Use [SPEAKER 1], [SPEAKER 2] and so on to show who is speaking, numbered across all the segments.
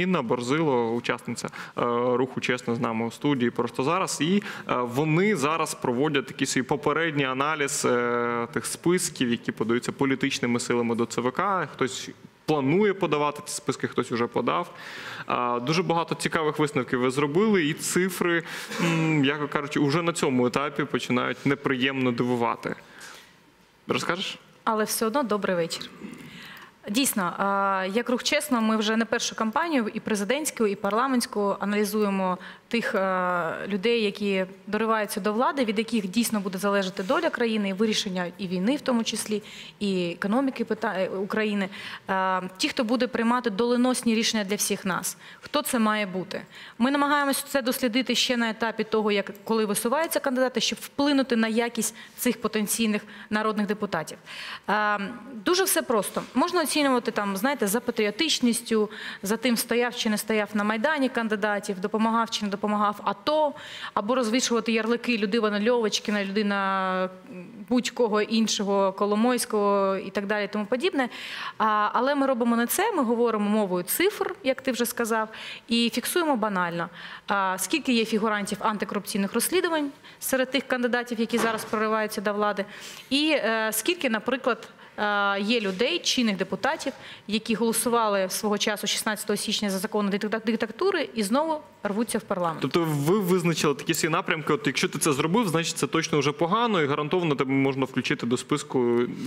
[SPEAKER 1] Інна Борзило, учасниця е, руху чесно з нами у студії просто зараз. І е, вони зараз проводять такий свій попередній аналіз е, тих списків, які подаються політичними силами до ЦВК. Хтось планує подавати ці списки, хтось вже подав. Дуже багато цікавих висновків ви зробили, і цифри, м, яко кажучи, уже на цьому етапі починають неприємно дивувати. Розкажеш?
[SPEAKER 2] Але все одно добрий вечір. Дійсно, як рух чесно, ми вже не першу кампанію, і президентську, і парламентську аналізуємо тих е, людей, які дориваються до влади, від яких дійсно буде залежати доля країни, і вирішення і війни, в тому числі, і економіки е, України. Е, Ті, хто буде приймати доленосні рішення для всіх нас. Хто це має бути? Ми намагаємося це дослідити ще на етапі того, як коли висуваються кандидати, щоб вплинути на якість цих потенційних народних депутатів. Дуже все просто. Можна оцінювати там, знаєте, за патріотичністю, за тим, стояв чи не стояв на майдані кандидатів, допомагав чи не допомагав АТО, або розвішувати ярлики людина Льовочкіна, людина будь-кого іншого, Коломойського і так далі, тому подібне. Але ми робимо не це. Ми говоримо мовою цифр, як ти вже сказав, і фіксуємо банально. Скільки є фігурантів антикорупційних розслідувань серед тих кандидатів, які зараз прориваються до влади, і е, скільки, наприклад, є людей, чинних депутатів, які голосували свого часу 16 січня за закон диктат- диктатури і знову рвуться в парламент.
[SPEAKER 1] Тобто ви визначили такі свої напрямки. От якщо ти це зробив, значить це точно вже погано і гарантовано тебе можна включити до списку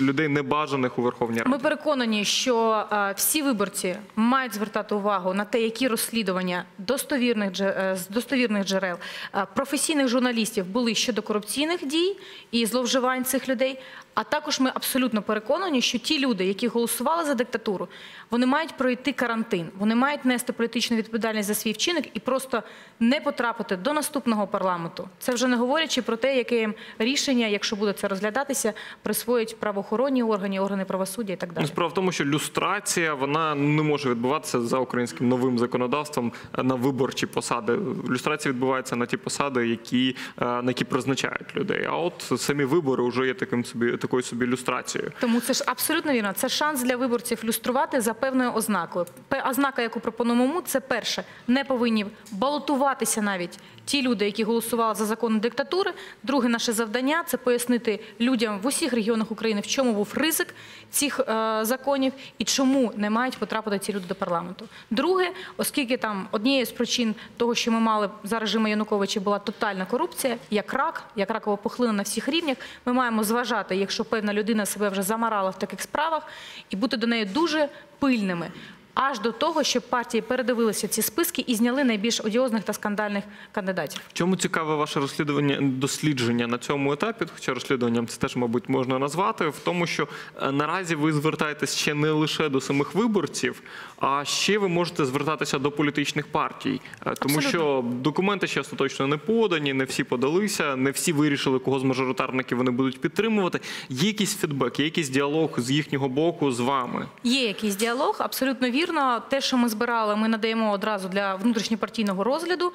[SPEAKER 1] людей небажаних у Верховній Раді.
[SPEAKER 2] Ми переконані, що е, всі виборці мають звертати увагу на те, які розслідування достовірних е, з достовірних джерел е, професійних журналістів були щодо корупційних дій і зловживань цих людей. А також ми абсолютно переконані, що ті люди, які голосували за диктатуру, вони мають пройти карантин, вони мають нести політичну відповідальність за свій вчинок і просто не потрапити до наступного парламенту. Це вже не говорячи про те, яке їм рішення, якщо буде це розглядатися, присвоїть правоохоронні органи, органи правосуддя і так далі.
[SPEAKER 1] Ну, Справа в тому, що люстрація вона не може відбуватися за українським новим законодавством е, на виборчі посади. Люстрація відбувається на ті посади, які е, на які призначають людей. А от самі вибори вже є таким собі такою собі люстрацією.
[SPEAKER 2] Тому це ж абсолютно вірно. Це шанс для виборців люструвати за певною ознакою. Ознака, яку пропонуємо, це перше, не повинні балотуватися навіть ті люди, які голосували за закони диктатури. Друге, наше завдання це пояснити людям в усіх регіонах України, в чому був ризик цих е, законів і чому не мають потрапити ці люди до парламенту. Друге, оскільки там однією з причин того, що ми мали за режиму Януковича, була тотальна корупція, як рак, як ракова пухлина на всіх рівнях. Ми маємо зважати, якщо певна людина себе вже замарала в таких справах, і бути до неї дуже пильними. Аж до того, щоб партії передивилися ці списки і зняли найбільш одіозних та скандальних кандидатів.
[SPEAKER 1] Чому цікаве ваше розслідування дослідження на цьому етапі? Хоча розслідуванням це теж, мабуть, можна назвати, в тому, що е, наразі ви звертаєтесь ще не лише до самих виборців, а ще ви можете звертатися до політичних партій, Е, тому
[SPEAKER 2] Абсолютно.
[SPEAKER 1] що документи ще остаточно не подані, не всі подалися, не всі вирішили, кого з мажоритарників вони будуть підтримувати. Є якийсь фідбек, є якийсь діалог з їхнього боку з вами.
[SPEAKER 2] Є якийсь діалог, абсолютно вірно. Те, що ми збирали, ми надаємо одразу для внутрішньопартійного розгляду.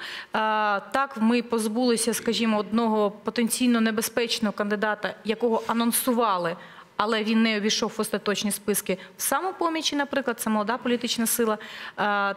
[SPEAKER 2] Так, ми позбулися, скажімо, одного потенційно небезпечного кандидата, якого анонсували. Але він не увійшов в остаточні списки в самопомічі, наприклад, це молода політична сила.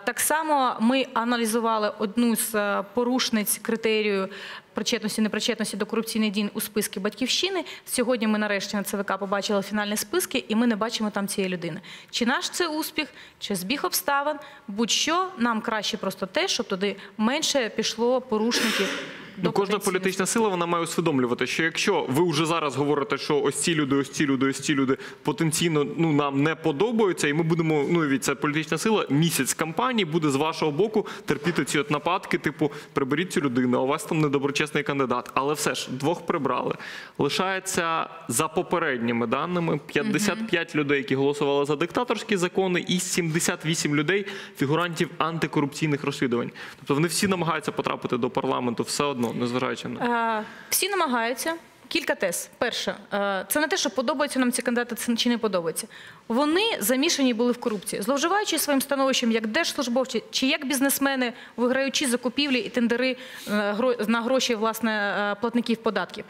[SPEAKER 2] Так само ми аналізували одну з е, порушниць критерію причетності, непричетності до корупційних дій у списки батьківщини. Сьогодні ми нарешті на ЦВК побачили фінальні списки, і ми не бачимо там цієї людини. Чи наш це успіх, чи збіг обставин, будь-що нам краще просто те, щоб туди менше пішло порушників.
[SPEAKER 1] Ну, кожна політична сила вона має усвідомлювати, що якщо ви вже зараз говорите, що ось ці люди, ось ці люди, ось ці люди потенційно ну нам не подобаються, і ми будемо ну від ця політична сила місяць кампанії буде з вашого боку терпіти ці от нападки, типу приберіть цю людину, а у вас там недоброчесний кандидат. Але все ж двох прибрали. Лишається за попередніми даними 55 людей, які голосували за диктаторські закони, і 78 людей фігурантів антикорупційних розслідувань. Тобто вони всі намагаються потрапити до парламенту все одно, незважаючи на
[SPEAKER 2] Е, Всі намагаються. Кілька тез. Перше, е, це не те, що подобаються нам ці кандидати це чи не подобається. Вони замішані були в корупції, зловживаючи своїм становищем як держслужбовці чи як бізнесмени, виграючи закупівлі і тендери е, на гроші власне платників податків.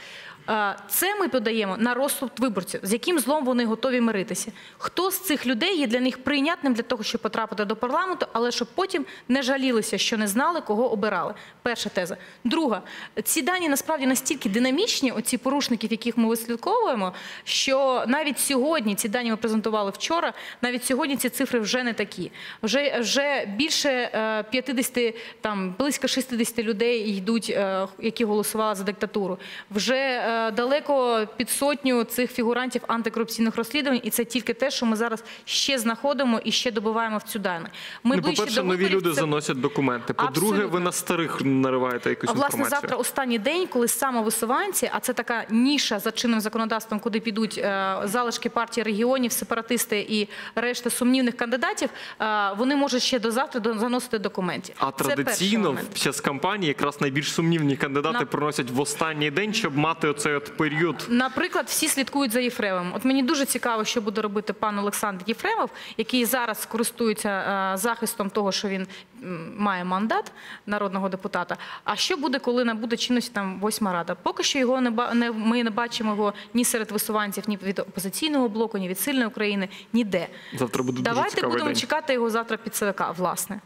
[SPEAKER 2] Е, Це ми подаємо на розсуд виборців, з яким злом вони готові миритися. Хто з цих людей є для них прийнятним для того, щоб потрапити до парламенту, але щоб потім не жалілися, що не знали, кого обирали. Перша теза. Друга, ці дані насправді настільки динамічні, оці порушників, яких ми вислідковуємо, що навіть сьогодні ці дані ми презентували вчора. Навіть сьогодні ці цифри вже не такі. Вже вже більше е, 50, там близько 60 людей йдуть, е, які голосували за диктатуру. Вже е, далеко під сотню цих фігурантів антикорупційних розслідувань, і це тільки те, що ми зараз ще знаходимо і ще добуваємо в цю дані. Ми
[SPEAKER 1] ну, по-перше, нові
[SPEAKER 2] виборів,
[SPEAKER 1] люди
[SPEAKER 2] це-
[SPEAKER 1] заносять документи. По-друге, ви на старих нариваєте якусь
[SPEAKER 2] а, власне,
[SPEAKER 1] інформацію.
[SPEAKER 2] завтра останній день, коли самовисуванці, а це така ніша за чинним законодавством, куди підуть е, залишки партії регіонів, сепаратисти і решта сумнівних кандидатів, е, вони можуть ще до завтра заносити документів.
[SPEAKER 1] А
[SPEAKER 2] Це
[SPEAKER 1] традиційно під час кампанії якраз найбільш сумнівні кандидати
[SPEAKER 2] На-
[SPEAKER 1] приносять в останній день, щоб мати оцей от період.
[SPEAKER 2] Наприклад, всі слідкують за Єфремовим. От мені дуже цікаво, що буде робити пан Олександр Єфремов, який зараз користується е, захистом того, що він має мандат народного депутата. А що буде, коли набуде чинності там восьма рада? Поки що його не ми не бачимо його ні серед висуванців, ні від опозиційного блоку, ні від сильної України, ніде.
[SPEAKER 1] Завтра буде дуже
[SPEAKER 2] Давайте
[SPEAKER 1] цікавий
[SPEAKER 2] будемо
[SPEAKER 1] день.
[SPEAKER 2] чекати його завтра під ЦВК, власне.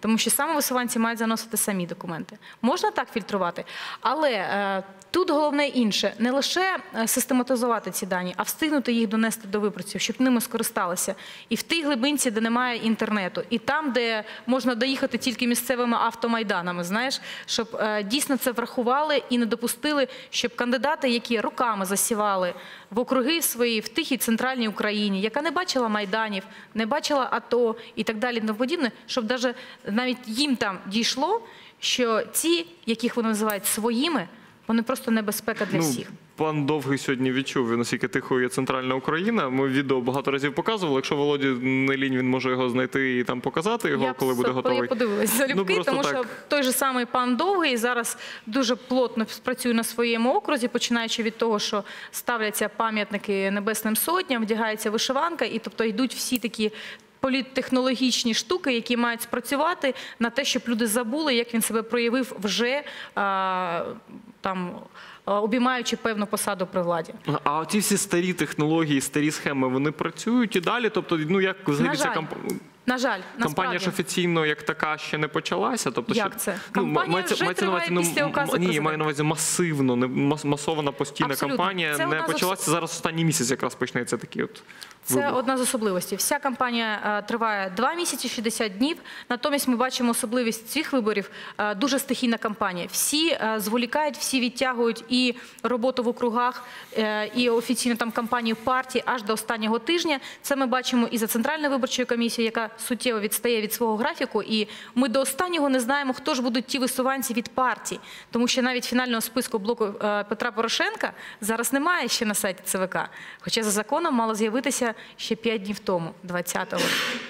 [SPEAKER 2] Тому що саме висуванці мають заносити самі документи. Можна так фільтрувати, але е, тут головне інше: не лише е, систематизувати ці дані, а встигнути їх донести до виборців, щоб ними скористалися. І в тій глибинці, де немає інтернету, і там, де можна доїхати тільки місцевими автомайданами, знаєш, щоб е, дійсно це врахували і не допустили, щоб кандидати, які роками засівали в округи свої в тихій центральній Україні, яка не бачила майданів, не бачила АТО і так далі, тому подібне, щоб даже навіть їм там дійшло, що ці, яких вони називають своїми, вони просто небезпека для всіх.
[SPEAKER 1] Ну, Пан Довгий сьогодні відчув, наскільки тихою є центральна Україна. Ми відео багато разів показували. Якщо Володі не лінь, він може його знайти і там показати його,
[SPEAKER 2] Я
[SPEAKER 1] коли буде готовий.
[SPEAKER 2] Я подивилась залюбки,
[SPEAKER 1] просто
[SPEAKER 2] тому
[SPEAKER 1] так.
[SPEAKER 2] що той же самий пан Довгий зараз дуже плотно працює на своєму окрузі, починаючи від того, що ставляться пам'ятники небесним сотням, вдягається вишиванка, і тобто йдуть всі такі. Політтехнологічні штуки, які мають спрацювати на те, щоб люди забули, як він себе проявив вже там обіймаючи певну посаду при владі.
[SPEAKER 1] А ці всі старі технології, старі схеми, вони працюють і далі. Тобто, ну як взагалі ця камп...
[SPEAKER 2] На жаль,
[SPEAKER 1] кампанія ж офіційно як така ще не почалася. Тобто,
[SPEAKER 2] Як
[SPEAKER 1] ще...
[SPEAKER 2] це?
[SPEAKER 1] Ну,
[SPEAKER 2] Кампанія вже триває після указу
[SPEAKER 1] Ні, я маю на увазі масивно, не мас- масована постійна
[SPEAKER 2] Абсолютно.
[SPEAKER 1] кампанія
[SPEAKER 2] Це
[SPEAKER 1] не почалася. Зараз останній місяць якраз почнеться такий от
[SPEAKER 2] Це одна з особливостей. Вся кампанія е, триває 2 місяці 60 днів. Натомість ми бачимо особливість цих виборів е, дуже стихійна кампанія. Всі е, зволікають, всі відтягують і роботу в округах, і офіційну там кампанію партії аж до останнього тижня. Це ми бачимо і за центральною виборчою комісією, яка суттєво відстає від свого графіку. І ми до останнього не знаємо, хто ж будуть ті висуванці від партій, тому що навіть фінального списку блоку Петра Порошенка зараз немає ще на сайті ЦВК. Хоча за законом мало з'явитися ще 5 днів тому, 20-го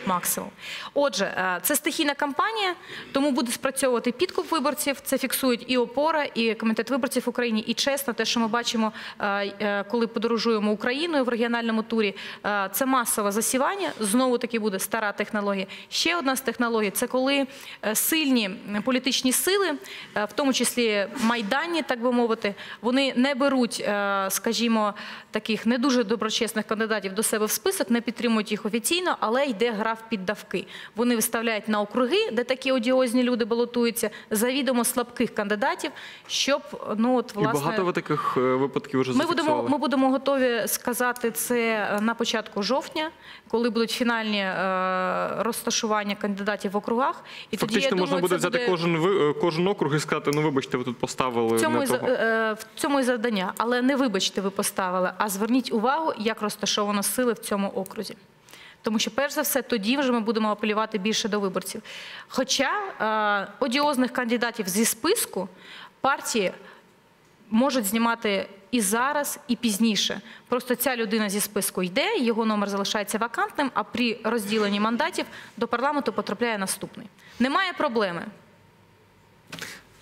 [SPEAKER 2] максимум. Отже, е, це стихійна кампанія, тому буде спрацьовувати підкуп виборців. Це фіксують і опора, і комітет виборців в Україні. І чесно, те, що ми бачимо, е, е, коли подорожуємо Україною в регіональному турі, це масове засівання. Знову таки буде стара технологія. Ще одна з технологій це коли сильні політичні сили, в тому числі майданні, так би мовити, вони не беруть, скажімо, таких не дуже доброчесних кандидатів до себе в список, не підтримують їх офіційно, але йде гра в піддавки. Вони виставляють на округи, де такі одіозні люди балотуються, завідомо слабких кандидатів, щоб ну от
[SPEAKER 1] І
[SPEAKER 2] власне
[SPEAKER 1] багато ви таких е, випадків вже
[SPEAKER 2] ми будемо,
[SPEAKER 1] зафіксували?
[SPEAKER 2] ми будемо готові сказати це е, на початку жовтня, коли будуть фінальні е, розташування кандидатів в округах. І тоді
[SPEAKER 1] Фактично
[SPEAKER 2] я
[SPEAKER 1] можна
[SPEAKER 2] думаю,
[SPEAKER 1] буде взяти
[SPEAKER 2] буде...
[SPEAKER 1] кожен кожен округ і сказати, ну вибачте, ви тут поставили
[SPEAKER 2] В цьому,
[SPEAKER 1] не того.
[SPEAKER 2] в цьому і завдання. Але не вибачте, ви поставили, а зверніть увагу, як розташовано сили в цьому окрузі. Тому що, перш за все, тоді вже ми будемо апелювати більше до виборців. Хоча е, одіозних кандидатів зі списку партії можуть знімати і зараз, і пізніше. Просто ця людина зі списку йде, його номер залишається вакантним, а при розділенні мандатів до парламенту потрапляє наступний. Немає проблеми.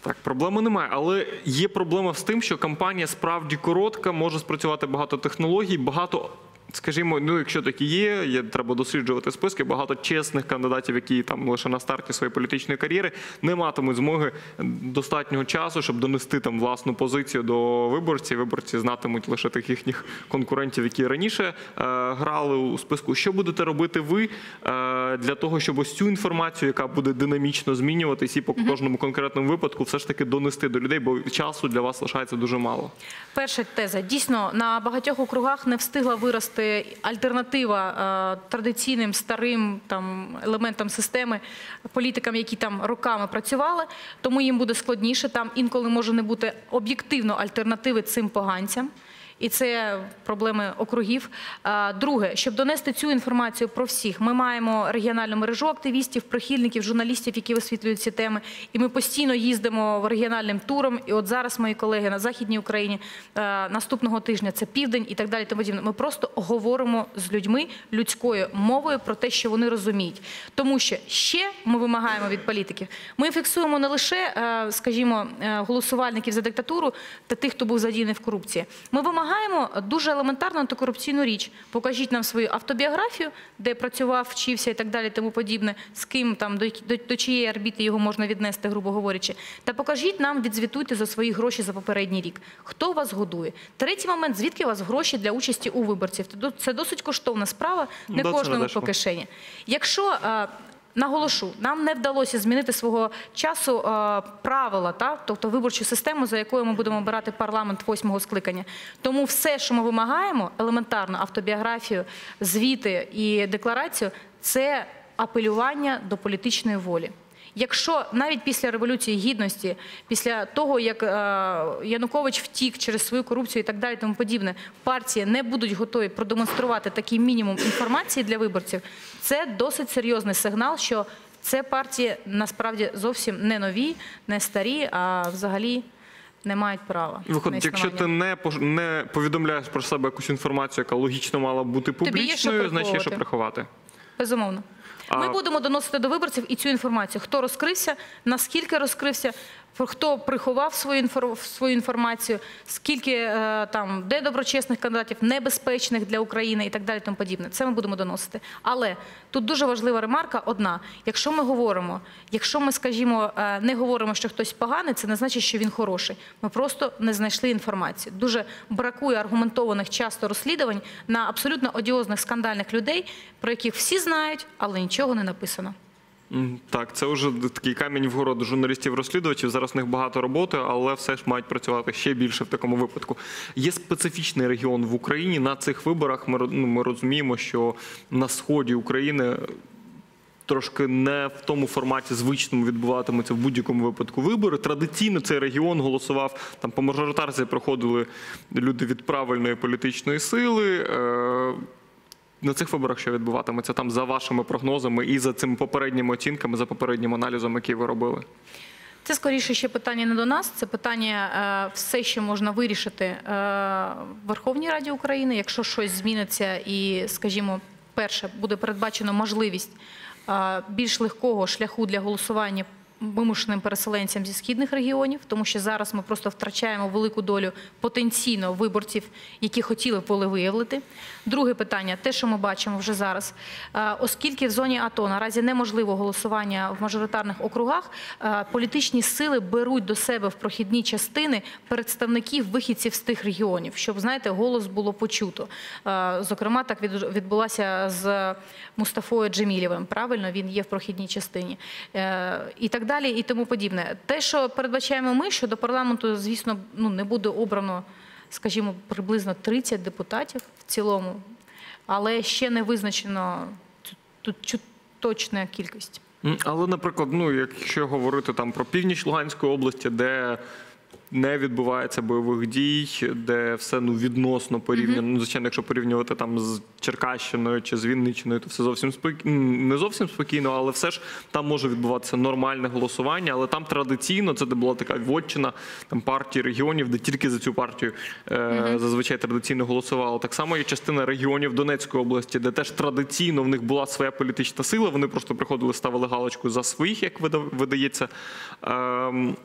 [SPEAKER 1] Так, проблеми немає, але є проблема з тим, що кампанія справді коротка, може спрацювати багато технологій, багато Скажімо, ну якщо такі є, є, треба досліджувати списки. Багато чесних кандидатів, які там лише на старті своєї політичної кар'єри, не матимуть змоги достатнього часу, щоб донести там власну позицію до виборців. Виборці знатимуть лише тих їхніх конкурентів, які раніше е, грали у списку. Що будете робити ви е, для того, щоб ось цю інформацію, яка буде динамічно змінюватись, і по кожному конкретному випадку, все ж таки донести до людей, бо часу для вас лишається дуже мало.
[SPEAKER 2] Перша теза. Дійсно, на багатьох округах не встигла вирости альтернатива е, традиційним старим там, елементам системи, політикам, які там роками працювали, тому їм буде складніше. Там інколи може не бути об'єктивно альтернативи цим поганцям. І це проблеми округів. Друге, щоб донести цю інформацію про всіх, ми маємо регіональну мережу активістів, прихильників, журналістів, які висвітлюють ці теми. І ми постійно їздимо в регіональним туром. І от зараз мої колеги на західній Україні наступного тижня це південь і так далі. Тому. Ми просто говоримо з людьми людською мовою про те, що вони розуміють. Тому що ще ми вимагаємо від політиків. Ми фіксуємо не лише, скажімо, е, голосувальників за диктатуру та тих, хто був задіяний в корупції. Ми вимагаємо дуже елементарну антикорупційну річ. Покажіть нам свою автобіографію, де працював, вчився і так далі, тому подібне, з ким там до, до, до чиєї орбіти його можна віднести, грубо говорячи. Та покажіть нам, відзвітуйте за свої гроші за попередній рік. Хто вас годує? Третій момент, звідки у вас гроші для участі у виборців? Це досить коштовна справа, не
[SPEAKER 1] Да,
[SPEAKER 2] кожному по кишені. Якщо Наголошу, нам не вдалося змінити свого часу е, правила, та? тобто виборчу систему, за якою ми будемо обирати парламент восьмого скликання. Тому все, що ми вимагаємо, елементарно автобіографію, звіти і декларацію, це апелювання до політичної волі. Якщо навіть після революції гідності, після того як е, Янукович втік через свою корупцію і так далі, тому подібне, партії не будуть готові продемонструвати такий мінімум інформації для виборців, це досить серйозний сигнал, що це партії насправді зовсім не нові, не старі, а взагалі не мають права.
[SPEAKER 1] Виходить, якщо ти не не повідомляєш про себе якусь інформацію, яка логічно мала бути публічною, значить є що приховати.
[SPEAKER 2] Безумовно. Ми будемо доносити до виборців і цю інформацію. Хто розкрився, наскільки розкрився, хто приховав свою, свою інформацію, скільки е, там, де доброчесних кандидатів, небезпечних для України і так далі. Тому подібне. Це ми будемо доносити. Але тут дуже важлива ремарка одна: якщо ми говоримо, якщо ми, скажімо, е, не говоримо, що хтось поганий, це не значить, що він хороший. Ми просто не знайшли інформацію. Дуже бракує аргументованих часто розслідувань на абсолютно одіозних скандальних людей, про яких всі знають, але нічого не написано.
[SPEAKER 1] Так, це вже такий камінь вгору до журналістів-розслідувачів. Зараз в них багато роботи, але все ж мають працювати ще більше в такому випадку. Є специфічний регіон в Україні. На цих виборах ми, ну, ми розуміємо, що на сході України трошки не в тому форматі звичному відбуватимуться в будь-якому випадку вибори. Традиційно цей регіон голосував там по мажоритарці проходили люди від правильної політичної сили. Е, на цих виборах що відбуватиметься там за вашими прогнозами і за цими попередніми оцінками, за попереднім аналізом, який ви робили?
[SPEAKER 2] Це скоріше ще питання не до нас. Це питання е, все, що можна вирішити е, в Верховній Раді України. Якщо щось зміниться, і, скажімо, перше буде передбачено можливість е, більш легкого шляху для голосування вимушеним переселенцям зі східних регіонів, тому що зараз ми просто втрачаємо велику долю потенційно виборців, які хотіли б волевиявити. Друге питання, те, що ми бачимо вже зараз, Е, оскільки в зоні АТО наразі неможливо голосування в мажоритарних округах, е, політичні сили беруть до себе в прохідні частини представників вихідців з тих регіонів, щоб знаєте, голос було почуто. Е, Зокрема, так від- відбулося з Мустафою Джемілєвим. Правильно, він є в прохідній частині і так далі, і тому подібне. Те, що передбачаємо ми, що до парламенту, звісно, ну не буде обрано, скажімо, приблизно 30 депутатів в цілому, але ще не визначено тут точна кількість.
[SPEAKER 1] Але, наприклад, ну якщо говорити там про північ Луганської області, де не відбувається бойових дій, де все ну відносно порівняно. Ну, звичайно, якщо порівнювати там з Черкащиною чи з Вінниччиною, то все зовсім спокійно, не зовсім спокійно, але все ж там може відбуватися нормальне голосування. Але там традиційно це де була така вотчина там партії регіонів, де тільки за цю партію е, зазвичай традиційно голосували. Так само є частина регіонів Донецької області, де теж традиційно в них була своя політична сила. Вони просто приходили, ставили галочку за своїх, як вида- видається. Ем,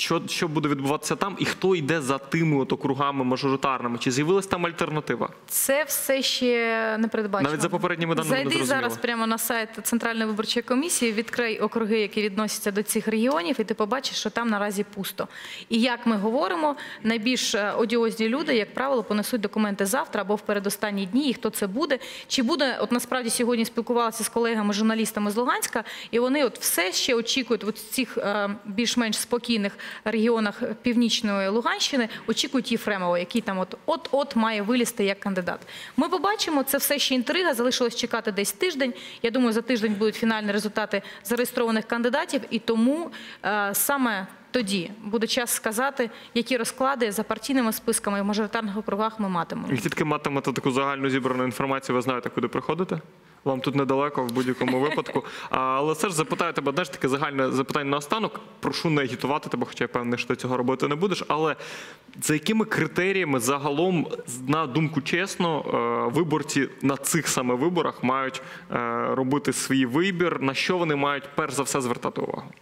[SPEAKER 1] Що, що буде відбуватися там, і хто йде за тими от округами мажоритарними? Чи з'явилась там альтернатива?
[SPEAKER 2] Це все ще не передбачено.
[SPEAKER 1] Навіть за попередніми даними не
[SPEAKER 2] Зайди
[SPEAKER 1] зрозуміло.
[SPEAKER 2] зараз прямо на сайт Центральної виборчої комісії, відкрий округи, які відносяться до цих регіонів, і ти побачиш, що там наразі пусто. І як ми говоримо, найбільш е, одіозні люди, як правило, понесуть документи завтра або в передостанні дні. І хто це буде? Чи буде? От насправді сьогодні спілкувалася з колегами журналістами з Луганська, і вони от все ще очікують от цих е, більш-менш спокійних регіонах північної Луганщини, очікують Єфремова, який там от от має вилізти як кандидат. Ми побачимо, це все ще інтрига. Залишилось чекати десь тиждень. Я думаю, за тиждень будуть фінальні результати зареєстрованих кандидатів, і тому е, саме. Тоді буде час сказати, які розклади за партійними списками в мажоритарних округах ми матимемо.
[SPEAKER 1] Як тільки матимете таку загальну зібрану інформацію, ви знаєте, куди приходити? Вам тут недалеко в будь-якому випадку. Але все ж запитаю тебе, знаєш, таке загальне запитання на останок. Прошу не агітувати тебе, хоча я певний, що ти цього робити не будеш. Але за якими критеріями загалом, на думку чесно, е, виборці на цих саме виборах мають е, робити свій вибір, на що вони мають перш за все звертати увагу?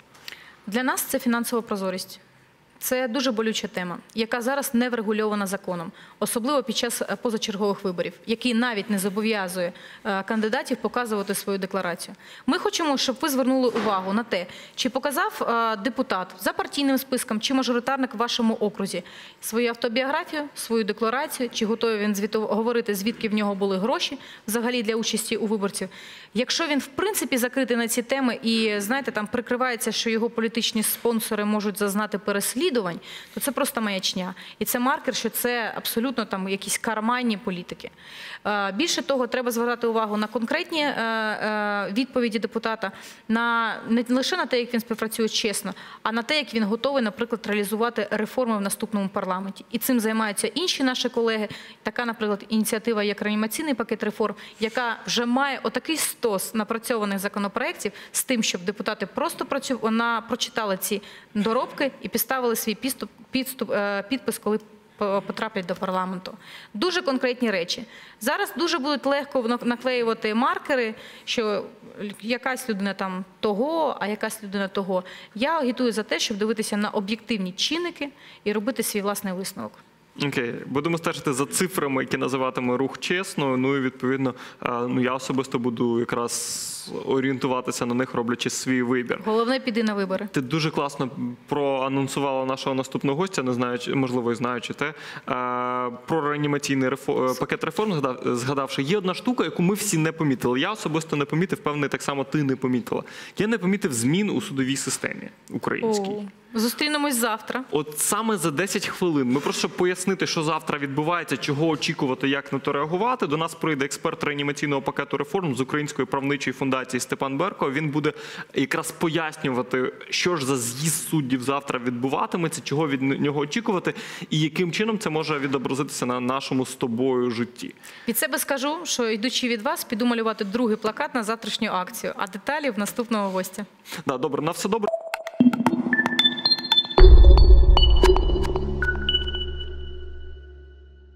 [SPEAKER 2] Для нас це фінансова прозорість. Це дуже болюча тема, яка зараз не врегульована законом, особливо під час е, позачергових виборів, який навіть не зобов'язує е, кандидатів показувати свою декларацію. Ми хочемо, щоб ви звернули увагу на те, чи показав е, депутат за партійним списком чи мажоритарник в вашому окрузі свою автобіографію, свою декларацію, чи готовий він звіту говорити, звідки в нього були гроші взагалі для участі у виборців. Якщо він в принципі закритий на ці теми і знаєте, там прикривається, що його політичні спонсори можуть зазнати переслідувань, то це просто маячня. І це маркер, що це абсолютно там якісь карманні політики. Е, Більше того, треба звертати увагу на конкретні е, е, відповіді депутата, на не лише на те, як він співпрацює чесно, а на те, як він готовий, наприклад, реалізувати реформи в наступному парламенті. І цим займаються інші наші колеги. Така, наприклад, ініціатива як реанімаційний пакет реформ, яка вже має отакий стос напрацьованих законопроєктів з тим, щоб депутати просто працю... вона прочитали ці доробки і підставили свій підступ, підступ, е, підпис, коли по- потраплять до парламенту. Дуже конкретні речі. Зараз дуже будуть легко наклеювати маркери, що якась людина там того, а якась людина того. Я агітую за те, щоб дивитися на об'єктивні чинники і робити свій власний висновок.
[SPEAKER 1] Окей, будемо стежити за цифрами, які називатиме рух чесно. Ну і відповідно, е, ну я особисто буду якраз орієнтуватися на них, роблячи свій вибір.
[SPEAKER 2] Головне піди на вибори.
[SPEAKER 1] Ти дуже класно проанонсувала нашого наступного гостя, не знаючи, можливо, і знаючи те. Е, Про реанімаційний рефо- е, пакет реформ згадавши, є одна штука, яку ми всі не помітили. Я особисто не помітив, певний, так само ти не помітила. Я не помітив змін у судовій системі українській.
[SPEAKER 2] О, Зустрінемось завтра.
[SPEAKER 1] От саме за 10 хвилин ми просто щоб пояснити, що завтра відбувається, чого очікувати, як на то реагувати. До нас прийде експерт реанімаційного пакету реформ з Української правничої фундації Степан Берко. Він буде якраз пояснювати, що ж за з'їзд суддів завтра відбуватиметься, чого від нього очікувати, і яким чином це може відобразитися на нашому з тобою житті.
[SPEAKER 2] Від себе скажу, що йдучи від вас, піду малювати другий плакат на завтрашню акцію, а деталі в наступного гостя.
[SPEAKER 1] Да, добре, на все добре.